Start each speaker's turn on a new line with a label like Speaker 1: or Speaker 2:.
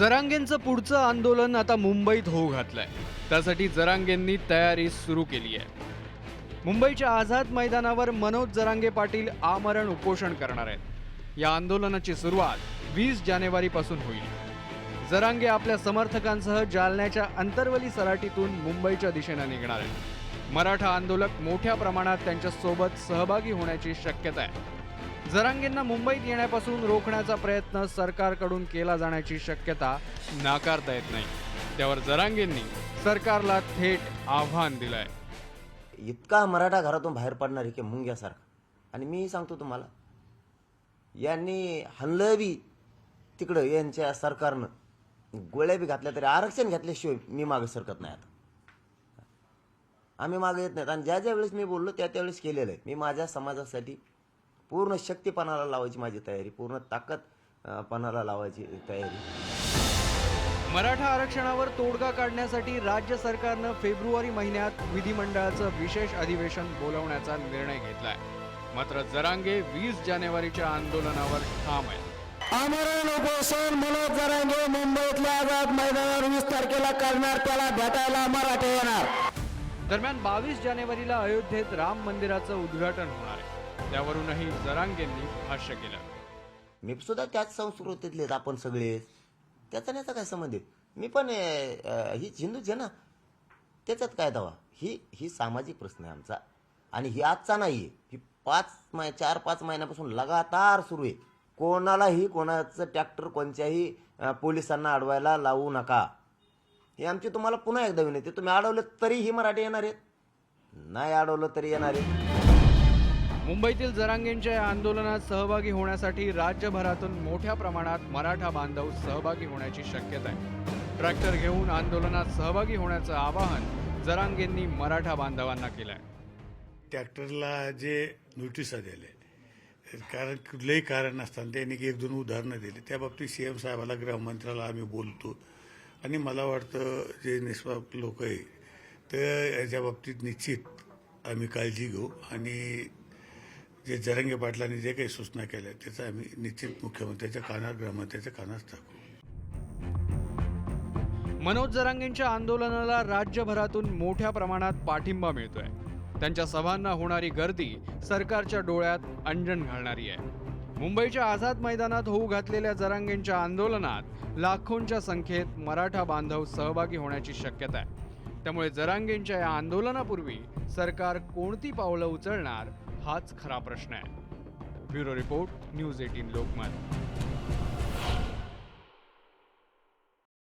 Speaker 1: जरांगेंचं पुढचं आंदोलन आता मुंबईत होऊ घातलंय. त्यासाठी जरांगेंनी तयारी सुरू केली आहे. मुंबईच्या आझाद मैदानावर मनोज जरांगे पाटील आमरण उपोषण करणार आहेत. या आंदोलनाची सुरुवात वीस जानेवारीपासून होईल. जरांगे आपल्या समर्थकांसह जालन्याच्या अंतर्वली सराटीतून मुंबईच्या दिशेनं निघणार आहेत. मराठा आंदोलक मोठ्या प्रमाणात त्यांच्यासोबत सहभागी होण्याची शक्यता आहे. जरांगेंना मुंबईत येण्यापासून रोखण्याचा प्रयत्न सरकारकडून केला जाण्याची शक्यता नाकारता येत नाही. त्यावर जरांगेंनी सरकारला थेट आव्हान दिलंय.
Speaker 2: इतका मराठा घरातून बाहेर पडणार आहे की मुंग्यासारखा. आणि मी सांगतो तुम्हाला यांनी हल्लं बी तिकडं यांच्या सरकारनं गोळ्या बी घातल्या तरी आरक्षण घेतल्याशिवाय मी मागे सरकत नाही आता. आम्ही मागे येत नाहीत. आणि ज्या ज्या वेळेस मी बोललो त्या त्यावेळेस केलेलं आहे. मी माझ्या समाजासाठी पूर्ण शक्तीपणाला लावायची माझी तयारी पूर्ण ताकद पणाला लावायची तयारी.
Speaker 1: मराठा आरक्षणावर तोडगा काढण्यासाठी राज्य सरकारनं फेब्रुवारी महिन्यात विधिमंडळाचं विशेष अधिवेशन बोलवण्याचा निर्णय घेतलाय. मात्र जरांगे वीस जानेवारीच्या आंदोलनावर ठाम आहे
Speaker 3: आमरण उपोषण मनोज जरांगे मुंबईतल्या आझाद मैदानावर वीस तारखेला करणार त्याला भेटायला मराठे येणार.
Speaker 1: दरम्यान बावीस जानेवारीला अयोध्येत राम मंदिराचं उद्घाटन होणार. त्यावरूनही जरांगेंनी भाष्य केलं.
Speaker 2: मी सुद्धा त्याच संस्कृतीतले आपण सगळे. त्याचा याचा काय संबंध आहे? मी पण ही हिंदूच आहे ना. त्याच्यात काय दवा? ही ही सामाजिक प्रश्न आहे आमचा. आणि ही आजचा नाही आहे ही पाच माय चार पाच महिन्यापासून लगातार सुरू आहे. कोणालाही कोणाचं ट्रॅक्टर कोणत्याही पोलिसांना अडवायला लावू नका. हे आमची तुम्हाला पुन्हा एकदा विनंती तुम्ही अडवलं तरीही मराठी येणार आहेत. नाही अडवलं तरी येणार आहेत.
Speaker 1: मुंबईतील जरांगेंच्या या आंदोलनात सहभागी होण्यासाठी राज्यभरातून मोठ्या प्रमाणात मराठा बांधव सहभागी होण्याची शक्यता आहे. ट्रॅक्टर घेऊन आंदोलनात सहभागी होण्याचं आवाहन जरांगेंनी मराठा बांधवांना केलंय.
Speaker 4: ट्रॅक्टरला जे नोटिसा दिले कारण कुठलंही कारण नसताना त्यांनी एक दोन उदाहरणं दिली. त्या बाबतीत सी एम साहेबाला गृहमंत्र्याला आम्ही बोलतो. आणि मला वाटतं जे निष्पाप लोक आहे तर याच्या बाबतीत निश्चित आम्ही काळजी घेऊ. आणि जे जरंगे पाटलांनी जे काही सूचना केल्या त्याचं आम्ही निश्चित मुख्यमंत्र्यांच्या कानात गृहमंत्र्यांच्या कानात टाकू.
Speaker 1: मनोज जरांगेंच्या आंदोलनाला राज्यभरातून मोठ्या प्रमाणात पाठिंबा मिळतोय. त्यांच्या सभांना होणारी गर्दी सरकारच्या डोळ्यात अंजन घालणारी आहे. मुंबईच्या आझाद मैदानात होऊ घातलेल्या जरांगेंच्या आंदोलनात लाखोंच्या संख्येत मराठा बांधव सहभागी होण्याची शक्यता आहे. त्यामुळे जरांगेंच्या या आंदोलनापूर्वी सरकार कोणती पावलं उचलणार हाच खरा प्रश्न आहे. Bureau report news eighteen Lokmat.